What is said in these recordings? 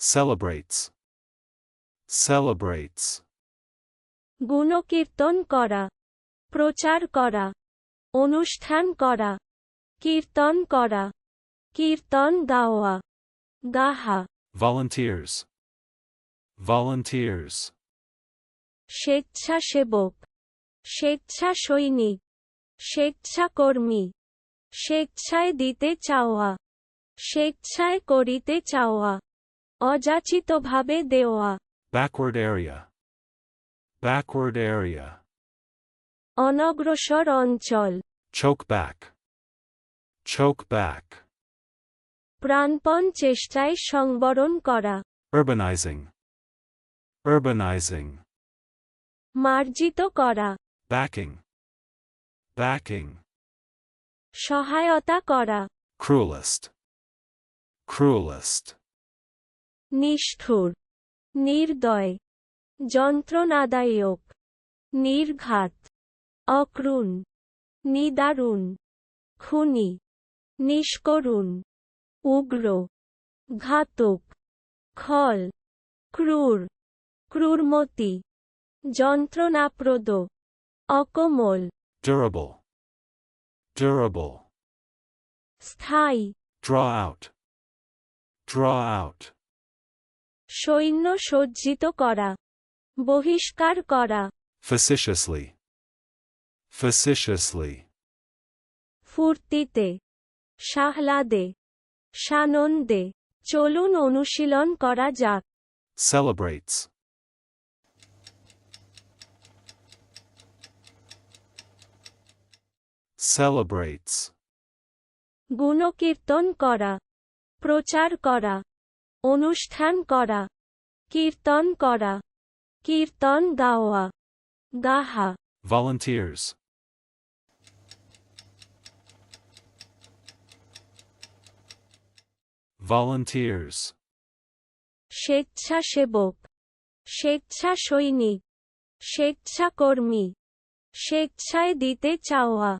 celebrates, celebrates, গুণকীর্তন করা প্রচার করা অনুষ্ঠান করা কীর্তন করা কীর্তন গাওয়া গাহা। Volunteers, volunteers, স্বেচ্ছাসেবক স্বেচ্ছা সৈনিক স্বেচ্ছাকর্মী স্বেচ্ছায় দিতে চাওয়া স্বেচ্ছায় করিতে চাওয়া। অযাচিতভাবে দেওয়া। ব্যাকওয়ার্ড এরিয়া ব্যাকওয়ার্ড এরিয়া অনগ্রসর অঞ্চল। ছোক ব্যাক ছোক ব্যাক প্রাণপণ চেষ্টায় সংবরণ করা। Urbanizing. Urbanizing. মার্জিত করা। ব্যাকিং ব্যাকিং সহায়তা করা। Cruelest. Cruelest. নিষ্ঠুর নির্দয় যন্ত্রণাদায়ক নির্ঘাত অক্রুণ নিদারুণ খুনি নিষ্করুণ উগ্র ঘাতক খল ক্রূর ক্রূরমতি যন্ত্রণাপ্রদ অকমল। Durable, durable, স্থায়ী। Draw out, draw out, সৈন্য সজ্জিত করা। বহিষ্কার করা। Facetiously, facetiously, ফুর্তিতে। সাহ্লাদে সানন্দে। চলুন অনুশীলন করা যাক। Celebrates, celebrates, গুণকীর্তন করা। প্রচার করা। অনুষ্ঠান করা কীর্তন করা কীর্তন গাওয়া গাহা। Volunteers, volunteers, স্বেচ্ছাসেবক স্বেচ্ছা সৈনিক স্বেচ্ছাকর্মী স্বেচ্ছায় দিতে চাওয়া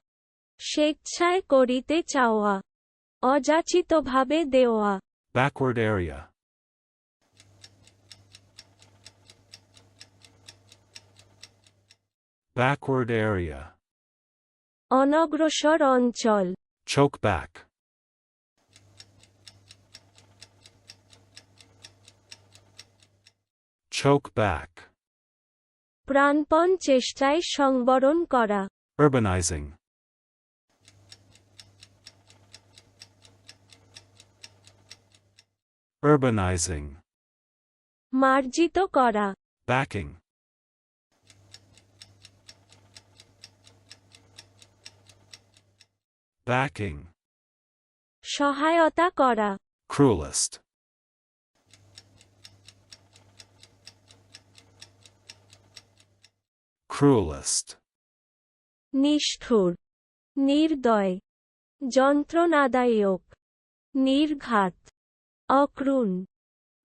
স্বেচ্ছায় করিতে চাওয়া অযাচিতভাবে দেওয়া। backward area, backward area, অনগ্রসর অঞ্চল choke back, choke back, প্রাণপণ চেষ্টায় সংবরণ করা urbanizing, Urbanizing, মার্জিত করা backing, backing, সহায়তা করা cruelest, cruelest, নিষ্ঠুর নির্দয় যন্ত্রণাদায়ক নির্ঘাত অক্রুণ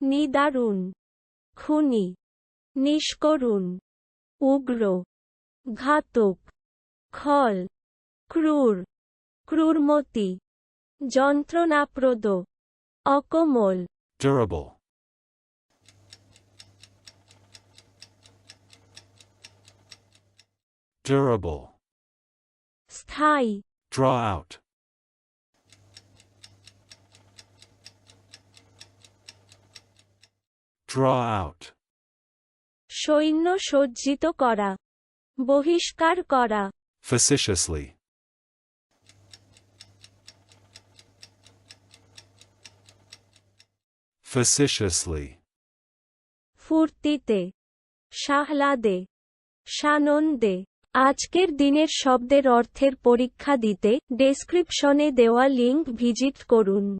নিদারুণ খুনি নিষ্করুণ উগ্র ঘাতক খল ক্রূর ক্রূরমতি যন্ত্রণাপ্রদ অকমল। Durable, durable, স্থায়ী। Draw out, draw out, সৈন্য সজ্জিত করা। বহিষ্কার করা। Facetiously, facetiously, ফুর্তিতে। সাহ্লাদে। সানন্দে। আজকের দিনের শব্দের অর্থের পরীক্ষা দিতে ডেসক্রিপশনে দেওয়া লিংক ভিজিট করুন।